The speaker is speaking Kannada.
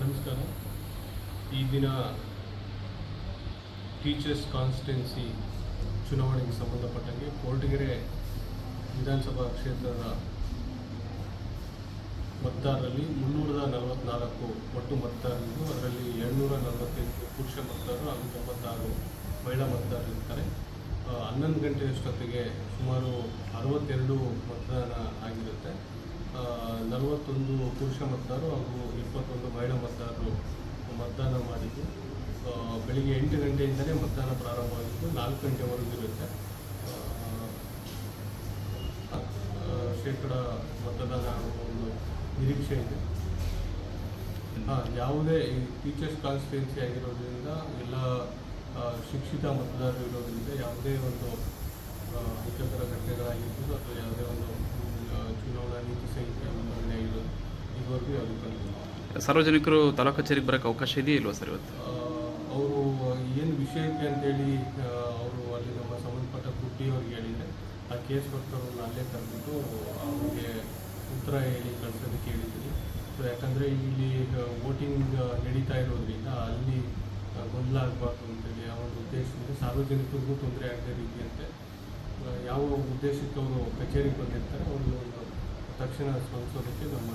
ನಮಸ್ಕಾರ. ಈ ದಿನ ಟೀಚರ್ಸ್ ಕಾನ್ಸ್ಟಿಟ್ಯುನ್ಸಿ ಚುನಾವಣೆಗೆ ಸಂಬಂಧಪಟ್ಟಂಗೆ ಕೋರ್ಟಗೆರೆ ವಿಧಾನಸಭಾ ಕ್ಷೇತ್ರದ ಮತದಾರರಲ್ಲಿ ಮುನ್ನೂರ ನಲವತ್ನಾಲ್ಕು ಒಟ್ಟು ಮತದಾರರಿದ್ದು ಅದರಲ್ಲಿ ಎರಡುನೂರ ನಲವತ್ತೆಂಟು ಪುರುಷ ಮತದಾರರು ಹಾಗೂ ತೊಂಬತ್ತಾರು ಮಹಿಳಾ ಮತದಾರರು ಇರ್ತಾರೆ. ಆ, ಹನ್ನೊಂದು ಗಂಟೆಯಷ್ಟೊತ್ತಿಗೆ ಸುಮಾರು ಅರವತ್ತೆರಡು ಮತದಾನ ಆಗಿರುತ್ತೆ. ಆ, ನಲವತ್ತೊಂದು ಪುರುಷ ಮತದಾರರು ಹಾಗೂ ಇಪ್ಪತ್ತೊಂದು ಮಹಿಳಾ ಮತದಾರರು ಮತದಾನ ಮಾಡಿದ್ದು. ಬೆಳಿಗ್ಗೆ ಎಂಟು ಗಂಟೆಯಿಂದಲೇ ಮತದಾನ ಪ್ರಾರಂಭವಾಗಿದ್ದು ನಾಲ್ಕು ಗಂಟೆವರೆಗೂ ಇರುತ್ತೆ. ಶೇಕಡ ಮತದಾನ ಒಂದು ನಿರೀಕ್ಷೆ ಇದೆ. ಯಾವುದೇ ಟೀಚರ್ಸ್ ಕಾನ್ಸ್ಟಿಟ್ಯೂನ್ಸಿ ಆಗಿರೋದ್ರಿಂದ ಎಲ್ಲ ಶಿಕ್ಷಿತ ಮತದಾರರು ಇರೋದ್ರಿಂದ ಯಾವುದೇ ಒಂದು ಸಾರ್ವಜನಿಕರು ತಾಲೂಕು ಕಚೇರಿಗೆ ಬರೋಕ್ಕೆ ಅವಕಾಶ ಇದೆಯಾ ಇಲ್ವಾ ಸರ್ ಇವತ್ತು? ಅವರು ಏನು ವಿಷಯಕ್ಕೆ ಅಂತೇಳಿ ಅವರು ಅಲ್ಲಿ ನಮ್ಮ ಸಂಬಂಧಪಟ್ಟ ಗುಟ್ಟಿ ಅವ್ರಿಗೆ ಹೇಳಿದರೆ ಆ ಕೇಸ್ ಕೊಟ್ಟವ್ರನ್ನ ಅಲ್ಲೇ ಕರೆದ್ಬಿಟ್ಟು ಅವ್ರಿಗೆ ಉತ್ತರ ಹೇಳಿ ಕಳ್ಸೋದಕ್ಕೆ ಹೇಳಿದ್ದೀನಿ ಸೊ ಯಾಕಂದರೆ ಇಲ್ಲಿ ವೋಟಿಂಗ್ ನಡೀತಾ ಇರೋದ್ರಿಂದ ಅಲ್ಲಿ ಗೊಂದಲ ಆಗಬಾರ್ದು ಅಂತೇಳಿ ಆ ಒಂದು ಉದ್ದೇಶದಿಂದ ಸಾರ್ವಜನಿಕರಿಗೂ ತೊಂದರೆ ಆಗದೇ ರೀತಿಯಂತೆ ಯಾವ ಉದ್ದೇಶಕ್ಕೆ ಅವರು ಕಚೇರಿಗೆ ಬಂದಿರ್ತಾರೆ ಅವರು ಒಂದು ತಕ್ಷಣ ಸ್ಪಂದಿಸೋದಕ್ಕೆ ನಮ್ಮ